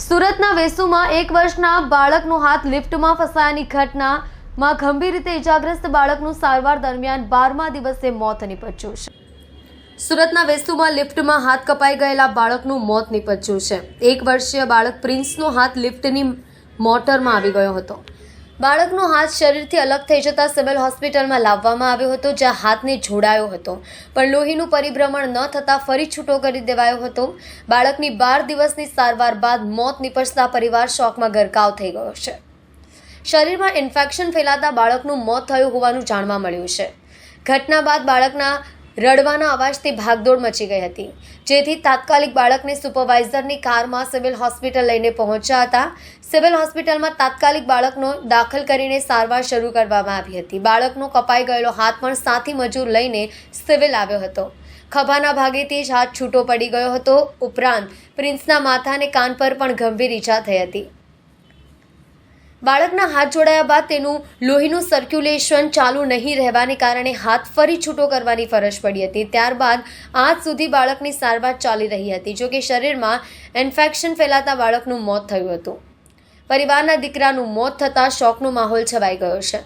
સુરતના વેસુમાં એક વર્ષના બાળકનો હાથ લિફ્ટમાં ફસાયાની ઘટનામાં ગંભીર રીતે ઇજાગ્રસ્ત બાળકનું સારવાર દરમિયાન બારમા દિવસે મોત નીપજ્યું છે. સુરતના વેસુમાં લિફ્ટમાં હાથ કપાઈ ગયેલા બાળકનું મોત નીપજ્યું છે. એક વર્ષીય બાળક પ્રિન્સનો હાથ લિફ્ટની મોટરમાં આવી ગયો હતો. બાળકનો હાથ શરીરથી અલગ થઈ જતા સિવિલ હોસ્પિટલમાં લાવવામાં આવ્યો હતો, જ્યાં હાથને જોડાયો હતો. પણ લોહીનું પરિભ્રમણ ન થતાં ફરી છૂટો કરી દેવાયો હતો. બાળકની બાર દિવસની સારવાર બાદ મોત નીપજતા પરિવાર શોકમાં ગરકાવ થઈ ગયો છે. શરીરમાં ઇન્ફેક્શન ફેલાતા બાળકનું મોત થયું હોવાનું જાણવા મળ્યું છે. ઘટના બાદ બાળકના રડવાના અવાજથી ભાગદોડ મચી ગઈ હતી. જેથી તાત્કાલિક બાળકને સુપરવાઇઝરની કારમાં સિવિલ હોસ્પિટલ લઈને પહોંચ્યા હતા. સિવિલ હોસ્પિટલમાં તાત્કાલિક બાળકનો દાખલ કરીને સારવાર શરૂ કરવામાં આવી હતી. બાળકનો કપાઈ ગયેલો હાથ પણ સાથી મજૂર લઈને સિવિલ આવ્યો હતો. ખભાના ભાગેથી જ હાથ છૂટો પડી ગયો હતો. ઉપરાંત પ્રિન્સના માથા અને કાન પર પણ ગંભીર ઈજા થઈ હતી. બાળકના હાથ જોડાયા બાદ તેનું લોહીનું સર્ક્યુલેશન ચાલુ નહીં રહેવાને કારણે હાથ ફરી છૂટો કરવાની ફરજ પડી હતી. ત્યારબાદ આજ સુધી બાળકની સારવાર ચાલી રહી હતી જોકે શરીરમાં ઇન્ફેક્શન ફેલાતા બાળકનું મોત થયું હતું. પરિવારના દીકરાનું મોત થતાં શોકનો માહોલ છવાઈ ગયો છે.